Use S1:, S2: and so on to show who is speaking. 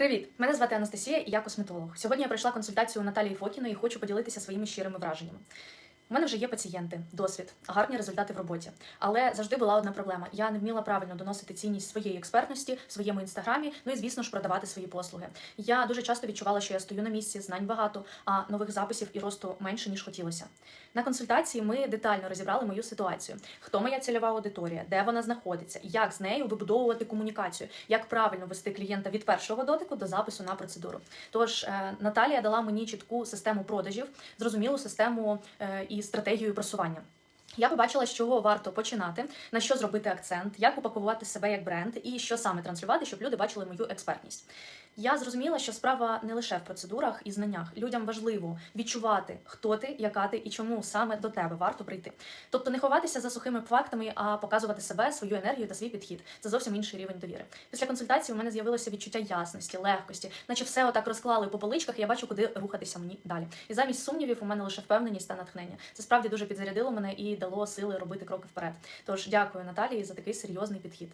S1: Привіт! Мене звати Анастасія і я косметолог. Сьогодні я пройшла консультацію у Наталії Фокіної і хочу поділитися своїми щирими враженнями. У мене вже є пацієнти, досвід, гарні результати в роботі. Але завжди була одна проблема: я не вміла правильно доносити цінність своєї експертності в своєму інстаграмі, ну і звісно ж продавати свої послуги. Я дуже часто відчувала, що я стою на місці, знань багато, а нових записів і росту менше ніж хотілося. На консультації ми детально розібрали мою ситуацію: хто моя цільова аудиторія, де вона знаходиться, як з нею вибудовувати комунікацію, як правильно вести клієнта від першого дотику до запису на процедуру. Тож е, Наталія дала мені чітку систему продажів, зрозумілу систему е, і стратегію просування. Я побачила, з чого варто починати, на що зробити акцент, як упакувати себе як бренд і що саме транслювати, щоб люди бачили мою експертність. Я зрозуміла, що справа не лише в процедурах і знаннях. Людям важливо відчувати, хто ти, яка ти і чому саме до тебе варто прийти. Тобто не ховатися за сухими фактами, а показувати себе, свою енергію та свій підхід. Це зовсім інший рівень довіри. Після консультації у мене з'явилося відчуття ясності, легкості, наче все отак розклали по поличках, і я бачу, куди рухатися мені далі. І замість сумнівів у мене лише впевненість та натхнення. Це справді дуже підзарядило мене і дало сили робити кроки вперед. Тож дякую Наталії за такий серйозний підхід.